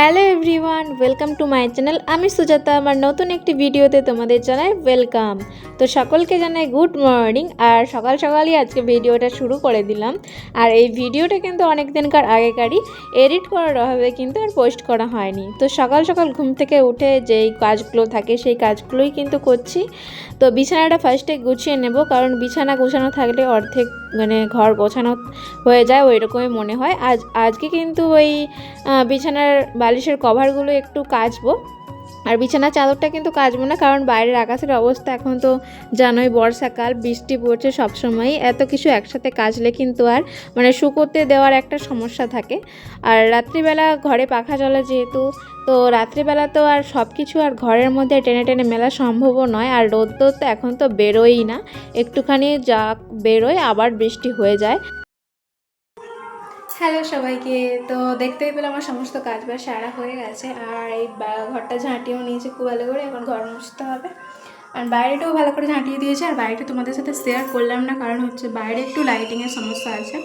Hello everyone, welcome to my channel. আমি সুজাতা, আমার নতুন একটি ভিডিওতে তোমাদের জানাই ওয়েলকাম। তো সকলকে জানাই গুড মর্নিং, আর সকাল সকালই আজকে ভিডিওটা শুরু করে দিলাম। আর এই ভিডিওটা কিন্তু অনেক দিনকার আগেকারই, এডিট করার অভাবে কিন্তু আর পোস্ট করা হয়নি। তো সকাল সকাল ঘুম থেকে উঠে যেই কাজগুলো থাকে, সেই কাজগুলোই কিন্তু করছি। তো বিছানাটা ফার্স্টে গুছিয়ে নেব, কারণ বিছানা গুছানো থাকলে অর্ধেক মানে ঘর গোছানো হয়ে যায় ওই রকমই মনে হয়। আজ, আজকে কিন্তু ওই বিছানার বালিশের কভারগুলো একটু কাচবো। আর বিছানার চাদরটা কিন্তু কাচবো না, কারণ বাইরের আকাশের অবস্থা এখন তো জানোই, বর্ষাকাল, বৃষ্টি পড়ছে সবসময়ই। এত কিছু একসাথে কাচলে কিন্তু আর মানে শুকোতে দেওয়ার একটা সমস্যা থাকে। আর রাত্রিবেলা ঘরে পাখা চলে যেহেতু, তো রাত্রিবেলা তো আর সব কিছু আর ঘরের মধ্যে টেনে টেনে মেলা সম্ভবও নয়। আর রোদ তো এখন তো বেরোই না। একটুখানি যা বেরোয় আবার বৃষ্টি হয়ে যায়। হ্যালো সবাইকে। তো দেখতেই পেলে আমার সমস্ত কাজ বাজ সারা হয়ে গেছে। আর এই ঘরটা ঝাঁটিয়েও নিয়েছে খুব ভালো করে, এখন ঘর মুছতে হবে। আর বাইরেটাও ভালো করে ঝাঁটিয়ে দিয়েছে, আর বাইরেটা তোমাদের সাথে শেয়ার করলাম না, কারণ হচ্ছে বাইরে একটু লাইটিংয়ের সমস্যা আছে।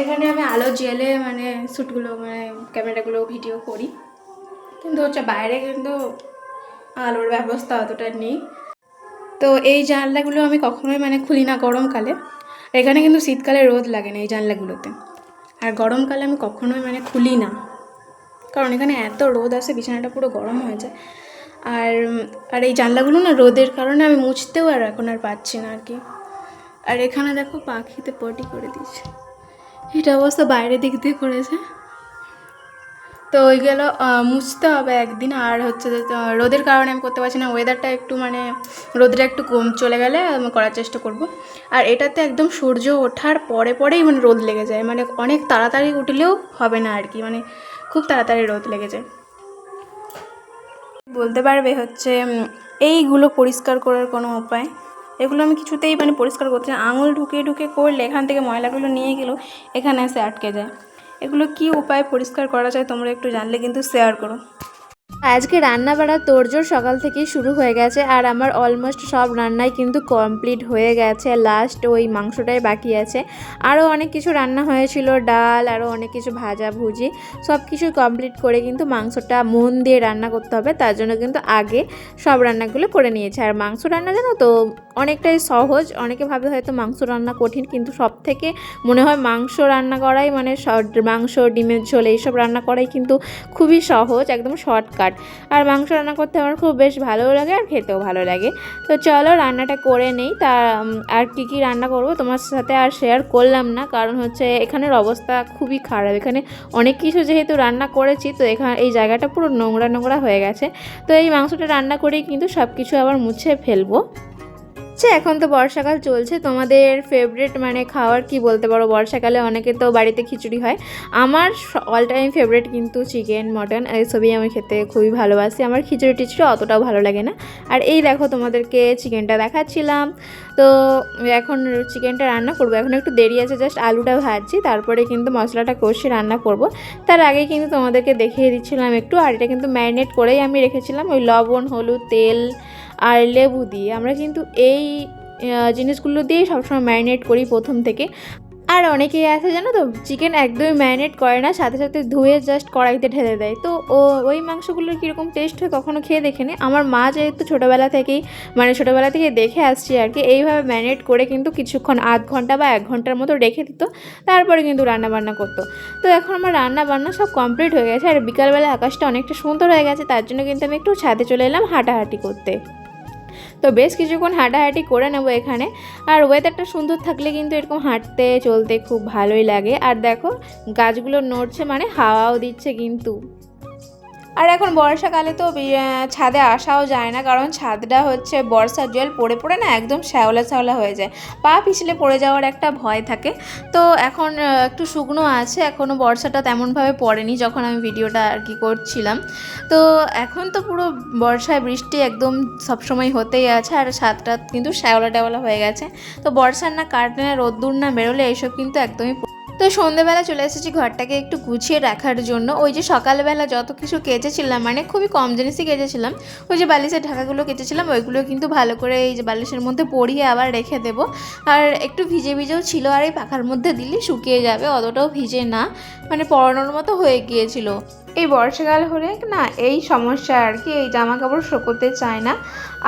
এখানে আমি আলো জেলে মানে শ্যুটগুলো মানে ক্যামেরাগুলো ভিডিও করি। কিন্তু হচ্ছে বাইরে কিন্তু আলোর ব্যবস্থা অতটা নেই। তো এই জানলাগুলো আমি কখনোই মানে খুলি না গরমকালে। এখানে কিন্তু শীতকালে রোদ লাগে না এই জানলাগুলোতে। আর গরমকালে আমি কখনোই মানে খুলি না। কারণ এখানে এত রোদ আসে, বিছানাটা পুরো গরম হয়ে যায়। আর আর এই জানলাগুলো না রোদের কারণে আমি মুছতেও আর এখন আর পাচ্ছি না আর কি আর এখানে দেখো পাখিতে পটি করে দিয়েছে। এটা অবস্থা বাইরের দিক দিয়ে করেছে। তো ওইগুলো মুছতে হবে একদিন। আর হচ্ছে রোদের কারণে আমি করতে পারছি না। ওয়েদারটা একটু মানে রোদটা একটু কম চলে গেলে আমি করার চেষ্টা করব। আর এটাতে একদম সূর্য ওঠার পরে পরেই মানে রোদ লেগে যায়। মানে অনেক তাড়াতাড়ি উঠলেও হবে না আর কি। মানে খুব তাড়াতাড়ি রোদ লেগে যায়। বলতে পারবে হচ্ছে এইগুলো পরিষ্কার করার কোনো উপায়? এগুলো আমি কিছুতেই মানে পরিষ্কার করতে। আঙুল ঢুকে ঢুকে করলে এখান থেকে ময়লাগুলো নিয়ে গেলেও এখানে এসে আটকে যায়। এগুলো কি উপায় পরিষ্কার করা যায় তোমরা একটু জানলে কিন্তু শেয়ার করো। আজকে রান্না বাড়া তোড়জোড় সকাল থেকেই শুরু হয়ে গেছে আর আমার অলমোস্ট সব রান্নাই কিন্তু কমপ্লিট হয়ে গেছে। লাস্ট ওই মাংসটাই বাকি আছে। আরও অনেক কিছু রান্না হয়েছিল, ডাল, আরও অনেক কিছু ভাজা ভুজি, সব কিছু কমপ্লিট করে কিন্তু মাংসটা মন দিয়ে রান্না করতে হবে। তার জন্য কিন্তু আগে সব রান্নাগুলো করে নিয়েছে। আর মাংস রান্না জানো তো, অনেকটাই সহজ। অনেকে ভাবে হয়তো মাংস রান্না কঠিন, কিন্তু সব থেকে মনে হয় মাংস রান্না করাই মানে মাংস, ডিমের ঝোল এইসব রান্না করাই কিন্তু খুবই সহজ, একদম শর্টকাট আর মাংস রান্না করতে আমার খুব বেশ ভালোও লাগে আর খেতেও ভালো লাগে। তো চলো রান্নাটা করে নেই। তা আর কি কি রান্না করব তোমার সাথে আর শেয়ার করলাম না। কারণ হচ্ছে এখানের অবস্থা খুবই খারাপ। এখানে অনেক কিছু যেহেতু রান্না করেছি, তো এখানে এই জায়গাটা পুরো নোংরা নোংরা হয়ে গেছে। তো এই মাংসটা রান্না করেই কিন্তু সব কিছু আবার মুছে ফেলব। আচ্ছা এখন তো বর্ষাকাল চলছে। তোমাদের ফেভারিট মানে খাওয়ার কি বলতে পারো? বর্ষাকালে অনেকে তো বাড়িতে খিচুড়ি হয়। আমার অল টাইম ফেভারিট কিন্তু চিকেন মটন এইসবই আমি খেতে খুবই ভালোবাসি। আমার খিচুড়ি টিচুড়ি অতটাও ভালো লাগে না। আর এই দেখো, তোমাদেরকে চিকেনটা দেখাচ্ছিলাম। তো এখন চিকেনটা রান্না করব। এখন একটু দেরি আছে জাস্ট আলুটা ভাজছি। তারপরে কিন্তু মশলাটা কষে রান্না করব। তার আগে কিন্তু তোমাদেরকে দেখিয়ে দিচ্ছিলাম একটু। আর এটা কিন্তু ম্যারিনেট করেই আমি রেখেছিলাম। ওই লবণ, হলুদ, তেল আর লেবু দিয়ে আমরা কিন্তু এই জিনিসগুলো দিয়েই সবসময় ম্যারিনেট করি প্রথম থেকে। আর অনেকেই আছে জানো তো, চিকেন একদমই ম্যারিনেট করে না, সাথে সাথে ধুয়ে জাস্ট কড়াইতে ঢেলে দেয়। তো ও, ওই মাংসগুলোর কীরকম টেস্ট হয় কখনো খেয়ে দেখেনি। আমার মা যেহেতু ছোটোবেলা থেকেই মানে ছোটোবেলা থেকে দেখে আসছি আর কি, এইভাবে ম্যারিনেট করে কিন্তু কিছুক্ষণ, আধ ঘণ্টা বা এক ঘণ্টার মতো রেখে দিত, তারপরে কিন্তু রান্নাবান্না করতো। তো এখন আমার রান্না বান্না সব কমপ্লিট হয়ে গেছে, আর বিকালবেলা আকাশটা অনেকটা সুন্দর হয়ে গেছে, তার জন্য কিন্তু আমি একটু ছাদে চলে এলাম হাঁটাহাঁটি করতে। তো বেশ কিছুক্ষণ হাঁটাহাঁটি করে নেব এখানে। আর ওয়েদারটা সুন্দর থাকলে কিন্তু এরকম হাঁটতে, চলতে খুব ভালোই লাগে। আর দেখো, গাছগুলো নড়ছে মানে হাওয়াও দিচ্ছে কিন্তু। আর এখন বর্ষাকালে তো ছাদে আসাও যায় না, কারণ ছাদটা হচ্ছে বর্ষার জল পড়ে পড়ে না একদম শ্যাওলা শ্যাওলা হয়ে যায়। পা পিছলে পড়ে যাওয়ার একটা ভয় থাকে। তো এখন একটু শুকনো আছে এখনও বর্ষাটা তেমনভাবে পড়েনি যখন আমি ভিডিওটা আর কি করছিলাম। তো এখন তো পুরো বর্ষায় বৃষ্টি একদম সবসময় হতেই আছে, আর ছাদটা কিন্তু শ্যাওলা ট্যাওলা হয়ে গেছে। তো বর্ষার না কাটলে না রোদ্দুর না বেরোলে এইসব কিন্তু একদমই তো সন্ধেবেলা চলে এসেছি ঘরটাকে একটু গুছিয়ে রাখার জন্য। ওই যে সকালবেলা যত কিছু কেচেছিলাম মানে খুবই কম জিনিসই কেচেছিলাম, ওই যে বালিশের ঢাকাগুলো কেচেছিলাম, ওইগুলো কিন্তু ভালো করে এই যে বালিশের মধ্যে পড়িয়ে আবার রেখে দেবো। আর একটু ভিজে ভিজেও ছিল, আর এই পাখার মধ্যে দিলে শুকিয়ে যাবে, অতটাও ভিজে না মানে পড়ানোর মতো হয়ে গিয়েছিল। এই বর্ষাকাল হলে না এই সমস্যা আর কি, এই জামা কাপড় শুকোতে চায় না।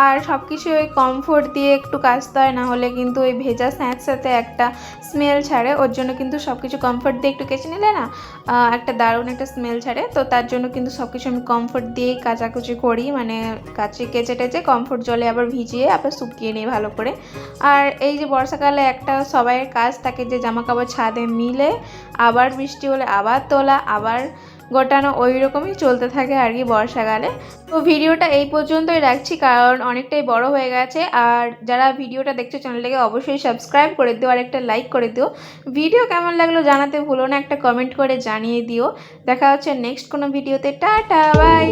আর সব কিছু ওই কমফোর্ট দিয়ে একটু কাচতে হয় না হলে কিন্তু ওই ভেজা স্যাঁত সাথে একটা স্মেল ছাড়ে। ওর জন্য কিন্তু সব কিছু কমফোর্ট দিয়ে একটু কেচে নিলে না একটা দারুণ একটা স্মেল ছাড়ে। তো তার জন্য কিন্তু সব কিছু আমি কমফোর্ট দিয়েই কাচাকুচি করি। মানে কাচি কেচে টেচে কমফোর্ট জলে আবার ভিজিয়ে আবার শুকিয়ে নিই ভালো করে। আর এই যে বর্ষাকালে একটা সবাইয়ের কাজ থাকে যে জামা কাপড় ছাদে মিলে, আবার বৃষ্টি হলে আবার তোলা, আবার গোটানো ওই রকমই চলতে থাকে আর কি বর্ষাকালে। তো ভিডিওটা এই পর্যন্তই রাখছি, কারণ অনেকটাই বড় হয়ে গেছে। আর যারা ভিডিওটা দেখছ চ্যানেলটাকে অবশ্যই সাবস্ক্রাইব করে দিও আর একটা লাইক করে দিও। ভিডিও কেমন লাগল জানাতে ভুলো না, একটা কমেন্ট করে জানিয়ে দিও। দেখা হচ্ছে নেক্সট কোনো ভিডিওতে। টাটা, বাই!